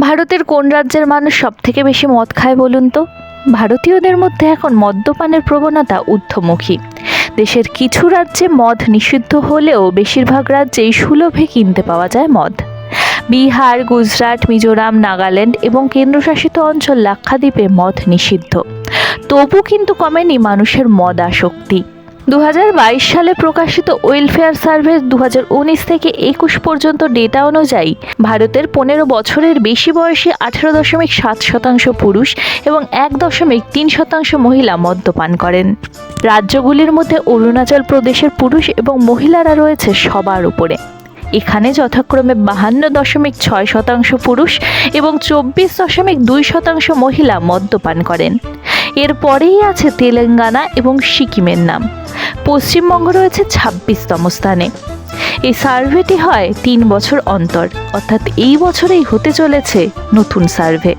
ভারতের কোন রাজ্যের মানুষ সব থেকে বেশি মদ খায় বলুন তো? ভারতীয়দের মধ্যে এখন মদ্যপানের প্রবণতা ঊর্ধ্বমুখী। দেশের কিছু রাজ্যে মদ নিষিদ্ধ হলেও বেশিরভাগ রাজ্যেই সুলভে কিনতে পাওয়া যায় মদ। বিহার, গুজরাট, মিজোরাম, নাগাল্যান্ড এবং কেন্দ্রশাসিত অঞ্চল লাক্ষাদ্বীপে মদ নিষিদ্ধ। তবু কিন্তু কমেনি মানুষের মদ আসক্তি দু হাজার বাইশ সালে প্রকাশিত ওয়েলফেয়ার সার্ভে দু হাজার উনিশ থেকে একুশ পর্যন্ত ডেটা অনুযায়ী ভারতের পনেরো বছরের বেশি বয়সী আঠেরো দশমিক সাত শতাংশ পুরুষ এবং এক দশমিক তিন শতাংশ মহিলা মদ্যপান করেন। রাজ্যগুলির মধ্যে অরুণাচল প্রদেশের পুরুষ এবং মহিলারা রয়েছে সবার উপরে। এখানে যথাক্রমে বাহান্ন দশমিক ছয় শতাংশ পুরুষ এবং চব্বিশ দশমিক দুই শতাংশ মহিলা মদ্যপান করেন। এরপরেই আছে তেলেঙ্গানা এবং সিকিমের নাম। পশ্চিমবঙ্গ রয়েছে ছাব্বিশতম স্থানে। এই সার্ভেটি হয় তিন বছর অন্তর, অর্থাৎ এই বছরেই হতে চলেছে নতুন সার্ভে।